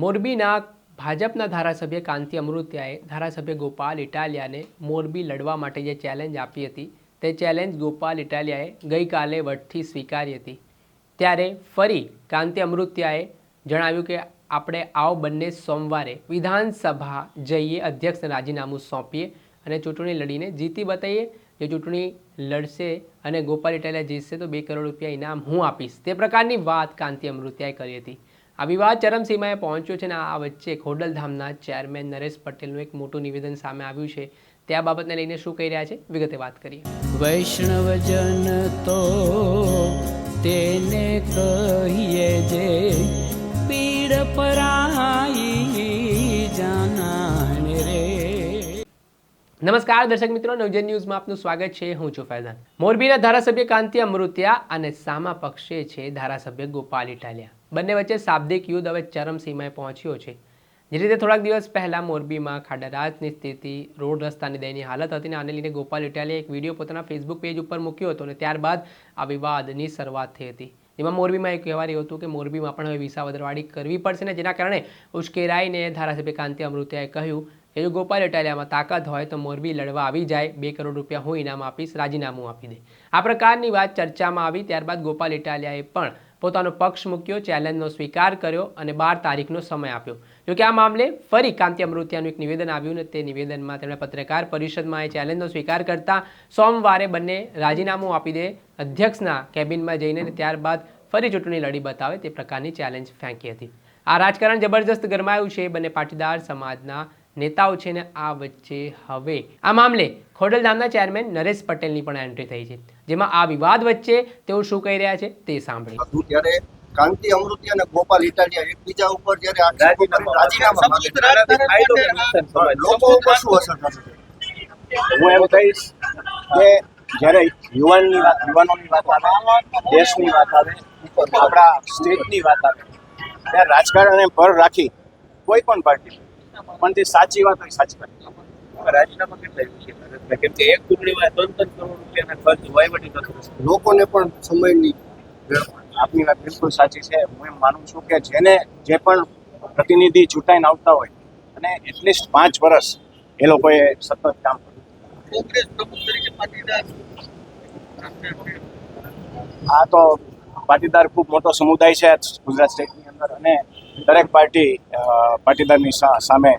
મોરબીના ભાજપના ધારાસભ્ય કાંતિ અમૃત્યાએ ધારાસભ્ય ગોપાલ ઇટાલિયાને મોરબી લડવા માટે જે ચેલેન્જ આપી હતી, તે ચેલેન્જ ગોપાલ ઇટાલિયાએ ગઈકાલે વટથી સ્વીકારી હતી. ત્યારે ફરી કાંતિ અમૃત્યાએ જણાવ્યું કે, આપણે આવો બંને સોમવારે વિધાનસભા જઈએ, અધ્યક્ષને રાજીનામું સોંપીએ અને ચૂંટણી લડીને જીતી બતાવીએ. જે ચૂંટણી લડશે અને ગોપાલ ઇટાલિયા જીતશે તો બે કરોડ રૂપિયા ઇનામ હું આપીશ. તે પ્રકારની વાત કાંતિ અમૃત્યાએ કરી હતી. આ વિવાદ ચરમસીમાએ પહોંચ્યો છે અને આ વચ્ચે ખોડલધામના ચેરમેન નરેશ પટેલનું એક મોટું નિવેદન સામે આવ્યું છે. તે આ બાબતને લઈને શું કહી રહ્યા છે? વિગતે વાત કરીએ. વૈષ્ણવજન તો તેને કહીએ જે પીડ પરાઈ જાનાને રે. નમસ્કાર દર્શક મિત્રો નવજન ન્યૂઝમાં આપનું સ્વાગત છે. હું છું ફૈઝાન. મોરબીના ધારાસભ્ય કાંતિ અમૃત્યા અને સામા પક્ષે છે ધારાસભ્ય ગોપાલ ઇટાલિયા. બંને વચ્ચે શાબ્દિક યુદ્ધ હવે ચરમસીમાએ પહોંચ્યો છે. જે રીતે થોડાક દિવસ પહેલાં મોરબીમાં ખાડારાજની સ્થિતિ, રોડ રસ્તાની દયની હાલત હતી અને આને લઈને ગોપાલ ઇટાલીએ એક વીડિયો પોતાના ફેસબુક પેજ ઉપર મૂક્યો હતો અને ત્યારબાદ આ વિવાદની શરૂઆત થઈ હતી. જેમાં મોરબીમાં એક કહેવા રહ્યું હતું કે મોરબીમાં પણ હવે વિસાવદરવાડી કરવી પડશે ને જેના કારણે ઉશ્કેરાઈને ધારાસભ્ય કાંતિ અમૃતિયાએ કહ્યું કે જો ગોપાલ ઇટાલિયામાં તાકાત હોય તો મોરબી લડવા આવી જાય, બે કરોડ રૂપિયા હું ઇનામ આપીશ, રાજીનામું આપી દે. આ પ્રકારની વાત ચર્ચામાં આવી, ત્યારબાદ ગોપાલ ઇટાલિયાએ પણ પોતાનો પક્ષ મૂક્યો ચેલેન્જનો સ્વીકાર કર્યો અને બાર તારીખનો સમય આપ્યો. જોકે આ મામલે ફરી કાંતિ અમૃત્યાનું એક નિવેદન આવ્યું ને તે નિવેદનમાં તેમણે પત્રકાર પરિષદમાં એ ચેલેન્જનો સ્વીકાર કરતા સોમવારે બંને રાજીનામું આપી દે, અધ્યક્ષના કેબિનમાં જઈને ત્યારબાદ ફરી ચૂંટણી લડી બતાવે તે પ્રકારની ચેલેન્જ ફેંકી હતી. આ રાજકારણ જબરજસ્ત ગરમાયું છે બંને પાટીદાર સમાજના નેતાઓ છે ને આ વચ્ચે હવે. આ મામલે ખોડલધામના ચેરમેન નરેશ પટેલની પણ એન્ટ્રી થઈ છે. જેમાં આ વિવાદ વચ્ચે તેઓ શું કહી રહ્યા છે તે સાંભળ્યું હતું ત્યારે કાંતિ અમૃતિ અને ગોપાલ ઇટાલિયા એકબીજા ઉપર જ્યારે રાજીનામા લોકો ઉપર શું અસર થશે? હું એમ કહીશ કે જ્યારે યુવાનની વાત યુવાનોની વાત આવે દેશની વાત આવે આપણા સ્ટેટની વાત આવે ત્યારે રાજકારણને પર રાખી કોઈ પણ પાર્ટી. પણ તે સાચી વાત હોય સાચી વાત. રાજીનામા કેટલા કેમ કે એક ચૂંટણીમાં ત્રણ ત્રણ કરોડ રૂપિયાના ખર્ચ વહીવટી તંત્ર લોકોને પણ સમયની આપની વાત બિલકુલ સાચી છે. હું એમ માનું છું કે જેને જે પણ પ્રતિનિધિ ચૂંટાઈને આવતા હોય અને એટલીસ્ટ પાંચ વર્ષ એ લોકોએ સતત કામ કર્યું. કોંગ્રેસ પ્રમુખ તરીકે પાટીદાર આ તો પાટીદાર ખૂબ મોટો સમુદાય છે ગુજરાત સ્ટેટની અંદર અને દરેક પાર્ટી પાટીદારની સામે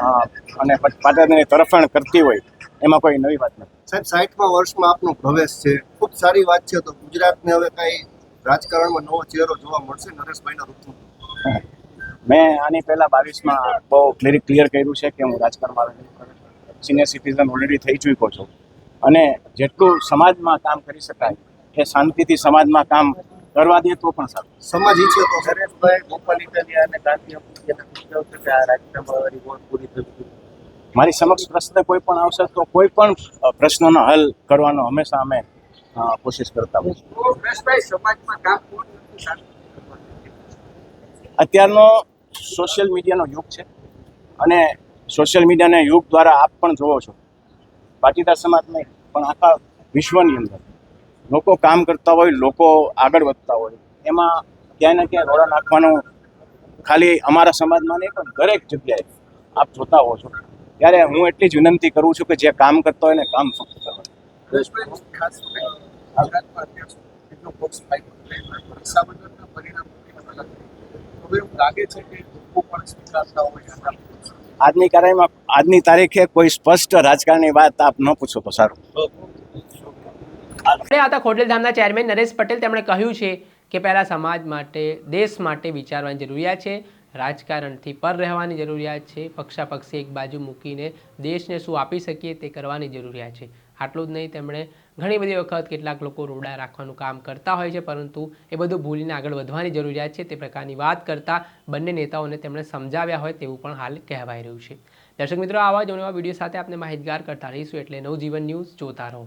અને પા- પાટીદારની તરફેણ કરતી હોય એમાં કોઈ નવી વાત નથી. સાહેબ સાઠમા વર્ષમાં આપનો પ્રવેશ છે. ખૂબ સારી વાત છે તો ગુજરાતને હવે કાંઈ રાજકારણમાં નવો ચહેરો જોવા મળશે નરેશભાઈના રૂપમાં? મેં આની પહેલા બાવીસમાં બહુ ક્લિયર ક્લિયર કર્યું છે કે હું રાજકારણમાં સિનિયર સિટીઝન ઓલરેડી થઈ ચૂક્યો છું. અને જેટલું સમાજમાં કામ કરી શકાય એ શાંતિથી સમાજમાં કામ કરવા દે તો પણ સારું. સમાજ ઈચ્છે તો સાહેબ નરેશભાઈ ગોપાલ ઇટાલિયા અને ગાંધી અમૃતિયાને પૂછ્યું છે કે આ રાજીનામા વોટ પૂરી થવી મારી સમક્ષ પ્રશ્ન કોઈ પણ આવશે તો કોઈ પણ પ્રશ્નોનો હલ કરવાનો હંમેશા અમે કોશિશ કરતા હોઈએ અત્યારનો સોશિયલ મીડિયાનો યુગ છે અને સોશિયલ મીડિયાના યુગ દ્વારા આપ પણ જોવો છો. પાટીદાર સમાજ નહીં પણ આખા વિશ્વની અંદર. લોકો કામ કરતા હોય લોકો આગળ વધતા હોય. એમાં ક્યાંય ને ક્યાંય રોડા નાખવાનું ખાલી અમારા સમાજમાં નહીં પણ દરેક જગ્યાએ આપ જોતા હો છો. ત્યારે હું એટલી જ વિનંતી કરું છું કે જે કામ કરતા હોય ને કામ ફક્ત કરો. નરેશભાઈ ખાસ કરીને ગુજરાતમાં અધ્યક્ષ એટલો પક્ષ ફાઈટ વિસાવદરના પરિણામ હવે એવું લાગે છે કે લોકો પણ સ્વીકારતા હોય આજની કાર્યમાં આજની તારીખે કોઈ સ્પષ્ટ રાજકારણની વાત આપ ન પૂછો તો સારું. આપણે હતા ખોડલધામના ચેરમેન નરેશ પટેલ તેમણે કહ્યું છે કે પહેલાં સમાજ માટે, દેશ માટે વિચારવાની જરૂરિયાત છે, રાજકારણથી પર રહેવાની જરૂરિયાત છે, પક્ષાપક્ષી એક બાજુ મૂકીને દેશને શું આપી શકીએ તે કરવાની જરૂરિયાત છે. આટલું જ નહીં, તેમણે ઘણી બધી વખત કેટલાક લોકો રોડા રાખવાનું કામ કરતા હોય છે, પરંતુ એ બધું ભૂલીને આગળ વધવાની જરૂરિયાત છે, તે પ્રકારની વાત કરતા બંને નેતાઓને તેમણે સમજાવ્યા હોય તેવું પણ હાલ કહેવાય રહ્યું છે. દર્શક મિત્રો, આવા જ નવા વીડિયો સાથે આપણે માહિતગાર કરતા રહીશું, એટલે નવજીવન ન્યૂઝ જોતા રહો.